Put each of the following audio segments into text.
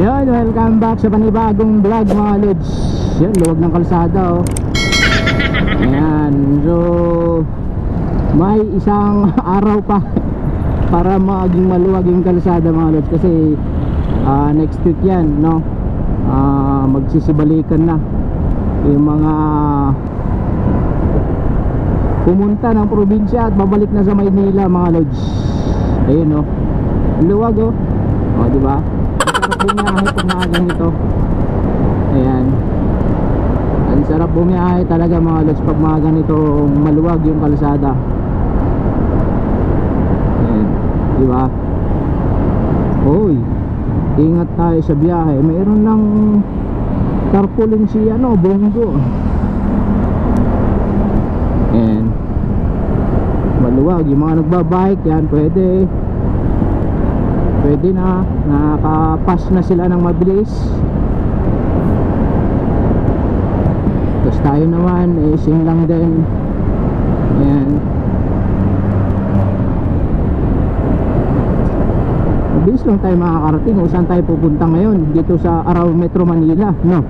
Yan, welcome back sa panibagong vlog mga lods. Yan, luwag ng kalsada oh. Ayan, so May isang araw pa Para maging maluwag yung kalsada mga lods Kasi ah, next week yan, no? Ah, Magsisibalikan na Yung mga Pumunta ng probinsya at babalik na sa Maynila mga lods. Ayun oh. Luwag oh. O, di ba? Ang sarap bumiyahe pag mga ganito. Ayan. Ang sarap bumiyahe talaga mga lods pag mga ganito maluwag yung kalsada. Ayan. Di ba? Hoy. Ingat tayo sa biyahe. Mayroon lang tarpaulin si ano, bongo. Ayan. Maluwag. Yung mga nagbabike yan, pwede pwede na. Nakapass na sila ng mabilis. Tapos tayo naman eh sing lang din. Yan mabilis lang tayo makakarating. Kung saan tayo pupunta ngayon? Dito sa Araw Metro Manila no?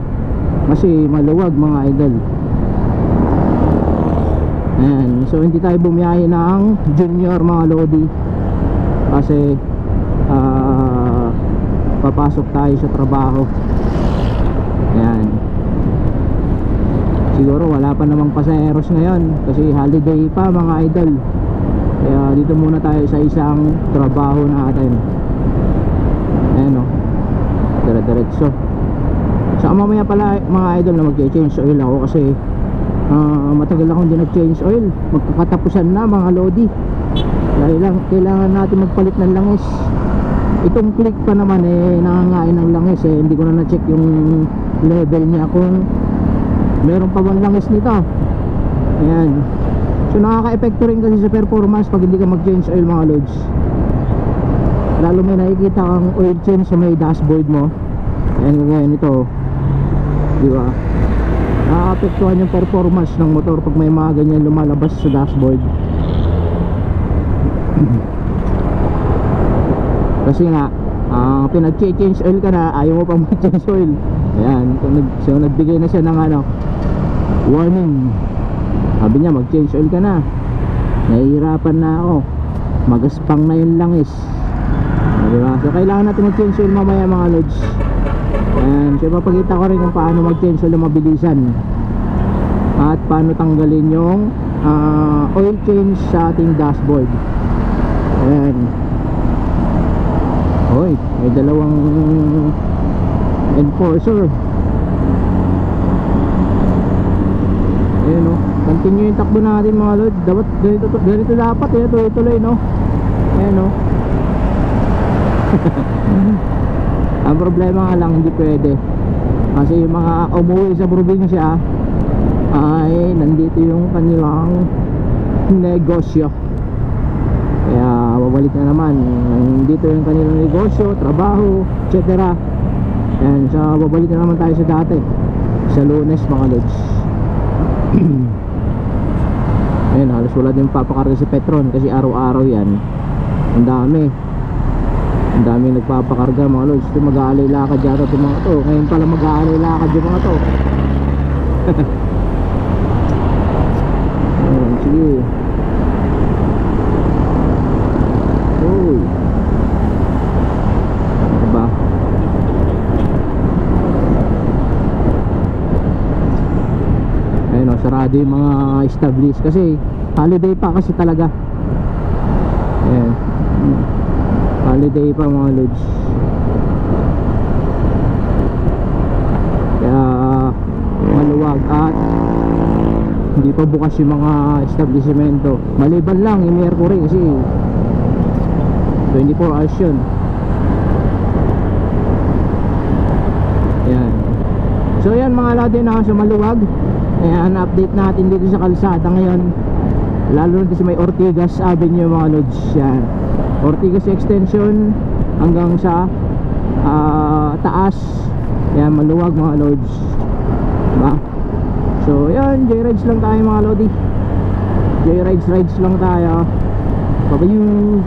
Kasi maluwag mga idol. Ayan, so hindi tayo bumiyahe ng junior mga lodi. Kasi ah, papasok tayo sa trabaho. Ayan. Siguro wala pa namang pasaheros ngayon kasi holiday pa mga idol. Kaya dito muna tayo sa isang trabaho natin. Ayan o dire diretso saka mamaya pala mga idol na mag-change oil ako kasi ah, matagal akong hindi nag-change oil. Magkakatapusan na mga lodi. Dahil lang kailangan natin magpalit ng langis itong click pa naman eh nangangain ng langis eh hindi ko na na-check yung level niya kung meron pa bang langis nito. Ayan. So nakaka-epekto rin kasi sa performance pag hindi ka mag-change oil mga loads lalo may nakikita kang oil change sa may dashboard mo. Ayan kagaya nito di ba? Nakaka-apektuhan yung performance ng motor pag may mga ganyan lumalabas sa dashboard kasi nga ah pinag-change oil ka na ayaw mo pang mag-change oil. Ayan so nagbigay na siya ng ano warning. Sabi niya mag-change oil ka na. Nahihirapan na ako. Magaspang na yung langis. Diba? so kailangan natin mag-change oil mamaya mga lods. Ayan so ipapakita ko rin kung paano mag-change oil na mabilisan. At paano tanggalin yung ah, oil change sa ating dashboard. Ayan may dalawang enforcer. Ayun oh. Continue yung takbo natin mga lord. Dapat ganito, ganito dapat eh. Tuloy-tuloy no. Ayun oh. Ang problema nga lang hindi pwede. Kasi yung mga umuwi sa probinsya ay nandito yung kanilang negosyo. Babalik na naman Dito yung kanilang negosyo, trabaho, etc Yan, so babalik na naman tayo sa dati Sa lunes mga lods. Ayun, halos wala din papakarga si Petron Kasi araw-araw yan. Ang dami. Ang dami nagpapakarga mga lods. Ito mag-aalay lakad yata itong mga to. Ngayon pala mag-aalay lakad yung mga to Ayun, sige Uy. Diba? Ayun o, sarado yung mga established kasi holiday pa kasi talaga. Ayan. Holiday pa mga lods. Kaya maluwag at hindi pa bukas yung mga establishmento. Maliban lang yung Mercury kasi 24 hours yun Ayan So yan mga lodi na sa maluwag Ayan update natin dito sa kalsada ngayon Lalo na sa may Ortigas Avenue mga lods Yan. Ortigas extension hanggang sa ah, taas. Ayan maluwag mga lods. Diba? So yan J-rides lang tayo mga lodi. J-rides rides lang tayo. Baba yung